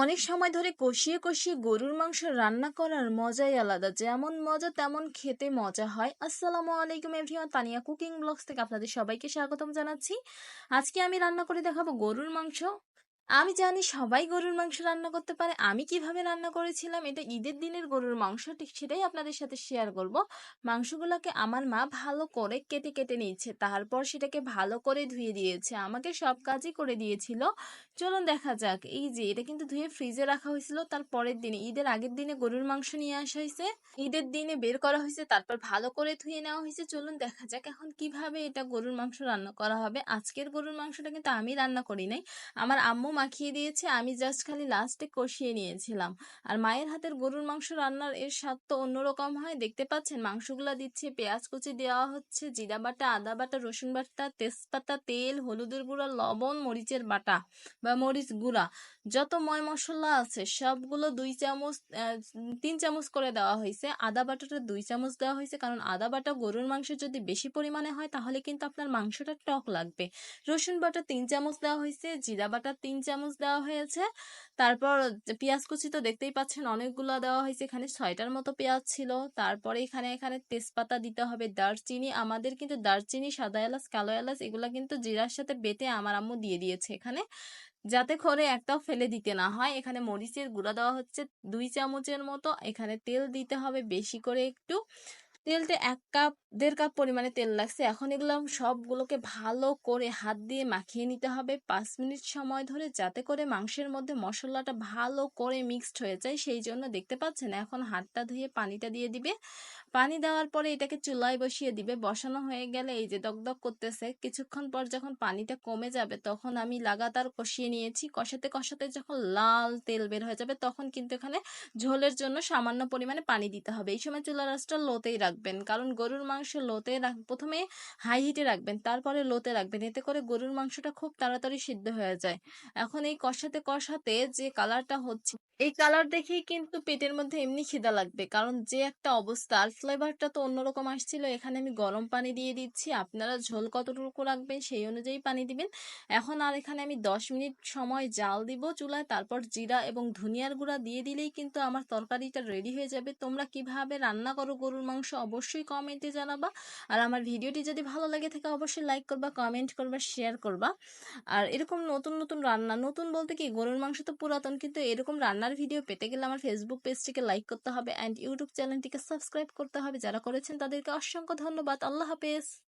অনেক সময় ধরে কষিয়ে কষিয়ে গরুর মাংস রান্না করার মজাই আলাদা। যেমন মজা, তেমন খেতে মজা হয়। আসসালামু আলাইকুম এভরিওয়ান তানিয়া কুকিং ব্লগস থেকে আপনাদের সবাইকে স্বাগতম জানাচ্ছি। আজকে আমি রান্না করে দেখাবো গরুর মাংস। আমি জানি সবাই গরুর মাংস রান্না করতে পারে। আমি কীভাবে রান্না করেছিলাম, এটা ঈদের দিনের গরুর মাংস, ঠিক সেটাই আপনাদের সাথে শেয়ার করব। মাংসগুলোকে আমার মা ভালো করে কেটে কেটে নিয়েছে। তারপর সেটাকে ভালো করে ধুয়ে দিয়েছে। আমাকে সব কাজই করে দিয়েছিল। চলুন দেখা যাক। এই যে, এটা কিন্তু ধুয়ে ফ্রিজে রাখা হয়েছিল। তার পরের দিনে, ঈদের আগের দিনে গরুর মাংস নিয়ে আসা হয়েছে। ঈদের দিনে বের করা হয়েছে, তারপর ভালো করে ধুয়ে নেওয়া হয়েছে। চলুন দেখা যাক এখন কীভাবে এটা গরুর মাংস রান্না করা হবে। আজকের গরুর মাংসটা কিন্তু আমি রান্না করি নাই। আমার আম্মু মাখিয়ে দিয়েছে, আমি জাস্ট খালি লাস্টে কষিয়ে নিয়েছিলাম। আর মায়ের হাতের গরুর মাংস রান্নার এর স্বাদ তো অন্যরকম হয়। দেখতে পাচ্ছেন মাংসগুলো দিচ্ছে, পেঁয়াজ কুচি দেওয়া হচ্ছে, জিরা বাটা, আদা বাটা, রসুন বাটা, তেজপাতা, তেল, হলুদের গুঁড়া, লবণ, মরিচের বাটা বা মরিচ গুঁড়া। যত ময় মশলা আছে, সবগুলো দুই চামচ তিন চামচ করে দেওয়া হয়েছে। আদা বাটাটা দুই চামচ দেওয়া হয়েছে, কারণ আদা বাটা গরুর মাংস যদি বেশি পরিমাণে হয়, তাহলে কিন্তু আপনার মাংসটা টক লাগবে। রসুন বাটা তিন চামচ দেওয়া হয়েছে, জিরা বাটা তিন চামচ দেওয়া হয়েছে। তারপর পেঁয়াজ কুচি তো দেখতেই পাচ্ছেন অনেকগুলো দেওয়া হয়েছে। এখানে ছয়টার মতো পেঁয়াজ ছিল। তারপরে এখানে এখানে তেজপাতা দিতে হবে, দারচিনি। আমাদের কিন্তু দারচিনি, সাদা এলাচ, কালো এলাচ এগুলো কিন্তু জিরার সাথে বেটে আমার আম্মু দিয়ে দিয়েছে এখানে। যাতে করে একটাও ফেলে দিতে না হয়। এখানে মরিচের গুঁড়া দেওয়া হচ্ছে দুই চামচের মতো। এখানে তেল দিতে হবে বেশি করে একটু। তেলটা এক কাপ, দেড় কাপ পরিমাণে তেল লাগছে। এখন এগুলো সবগুলোকে ভালো করে হাত দিয়ে মাখিয়ে নিতে হবে। পাঁচ মিনিট সময় ধরে যাতে করে মাংসের মধ্যে মশলাটা ভালো করে মিক্সড হয়ে যায়। সেই জন্য দেখতে পাচ্ছেন এখন হাতটা ধুয়ে পানিটা দিয়ে দিবে। পানি দেওয়ার পরে এটাকে চুলায় বসিয়ে দিবে। বসানো হয়ে গেলে এই যে দগদগ করতেছে, কিছুক্ষণ পর যখন পানিটা কমে যাবে তখন আমি লাগাতার কষিয়ে নিয়েছি। কষাতে কষাতে যখন লাল তেল বের হয়ে যাবে তখন কিন্তু এখানে ঝোলের জন্য সামান্য পরিমাণে পানি দিতে হবে। এই সময় চুলা রাসটা লোতেই রাখবেন। কারণ গরুর মাংস লোতে রাখ, প্রথমে হাই হিটে রাখবেন, তারপরে লোতে রাখবেন। এতে করে গরুর মাংসটা খুব তাড়াতাড়ি সিদ্ধ হয়ে যায়। এখন এই কষাতে কষাতে যে কালারটা হচ্ছে, এই কালার দেখেই কিন্তু পেটের মধ্যে এমনি খিদা লাগবে। কারণ যে একটা অবস্থা, আর ফ্লেভারটা তো অন্যরকম আসছিল। এখানে আমি গরম পানি দিয়ে দিচ্ছি। আপনারা ঝোল কতটুকু রাখবেন সেই অনুযায়ী পানি দিবেন। এখন আর এখানে আমি দশ মিনিট সময় জাল দিব চুলায়, তারপর জিরা এবং ধনিয়ার গুঁড়া দিয়ে দিলেই কিন্তু আমার তরকারিটা রেডি হয়ে যাবে। তোমরা কীভাবে রান্না করো গরুর মাংস অবশ্যই কমেন্টে জানাবা। আর আমার ভিডিওটি যদি ভালো লাগে থাকে, অবশ্যই লাইক করবা কমেন্ট করবা শেয়ার করবা। আর এরকম নতুন নতুন রান্না, নতুন বলতে কি, গরুর মাংস তো পুরাতন, কিন্তু এরকম রান্নার ভিডিও পেতে গেলে আমার ফেসবুক পেজটিকে লাইক করতে হবে অ্যান্ড ইউটিউব চ্যানেলটিকে সাবস্ক্রাইব করতে হবে। যারা করেছেন তাদেরকে অসংখ্য ধন্যবাদ। আল্লাহ হাফেজ।